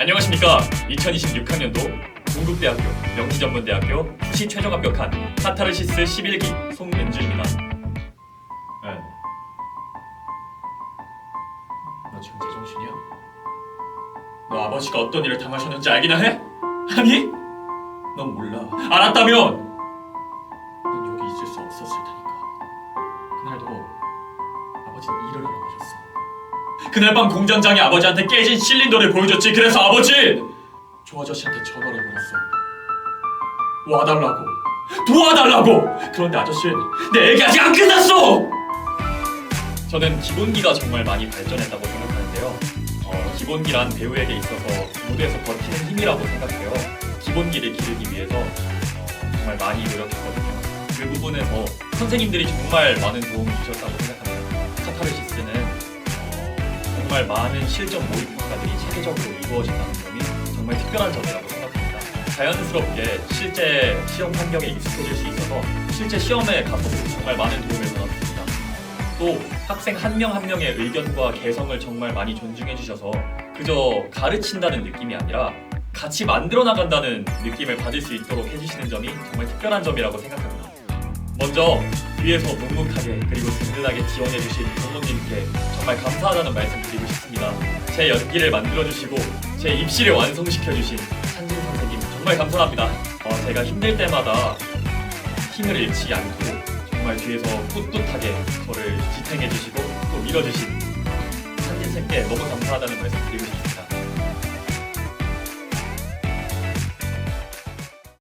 안녕하십니까. 2026학년도 동국대학교 명지전문대학교 수시 최종 합격한 카타르시스 11기 송윤주입니다. 네. 너 지금 제정신이야? 너 아버지가 어떤 일을 당하셨는지 알기나 해? 아니? 넌 몰라. 알았다면 넌 여기 있을 수 없었을 테니까. 그날도 아버지는 일을 하러 가셨어. 그날 밤 공장장이 아버지한테 깨진 실린더를 보여줬지. 그래서 아버지 조 아저씨한테 전화를 걸었어. 와달라고, 도와달라고. 그런데 아저씨는 내 얘기 아직 안 끝났어. 저는 기본기가 정말 많이 발전했다고 생각하는데요. 어, 기본기란 배우에게 있어서 무대에서 버티는 힘이라고 생각해요. 기본기를 기르기 위해서 어, 정말 많이 노력했거든요. 그 부분에서 선생님들이 정말 많은 도움을 주셨다고 생각합니다. 카타르시스는 어, 정말 많은 실전 모의 평가들이 체계적으로 이루어진다는 점이 정말 특별한 점이라고 생각합니다. 자연스럽게 실제 시험 환경에 익숙해질 수 있어서 실제 시험에 가서도 정말 많은 도움을 받았습니다. 또 학생 한 명 한 명의 의견과 개성을 정말 많이 존중해 주셔서 그저 가르친다는 느낌이 아니라 같이 만들어 나간다는 느낌을 받을 수 있도록 해주시는 점이 정말 특별한 점이라고 생각합니다. 먼저 위에서 묵묵하게 그리고 든든하게 지원해 주신 부모님께 정말 감사하다는 말씀 드리고 싶습니다. 제 연기를 만들어 주시고 제 입시를 완성시켜 주신 찬진 선생님 정말 감사합니다. 어, 제가 힘들 때마다 힘을 잃지 않고 정말 뒤에서 꿋꿋하게 저를 지탱해 주시고 또 밀어주신 찬진 쌤께 너무 감사하다는 말씀 드리고 싶습니다.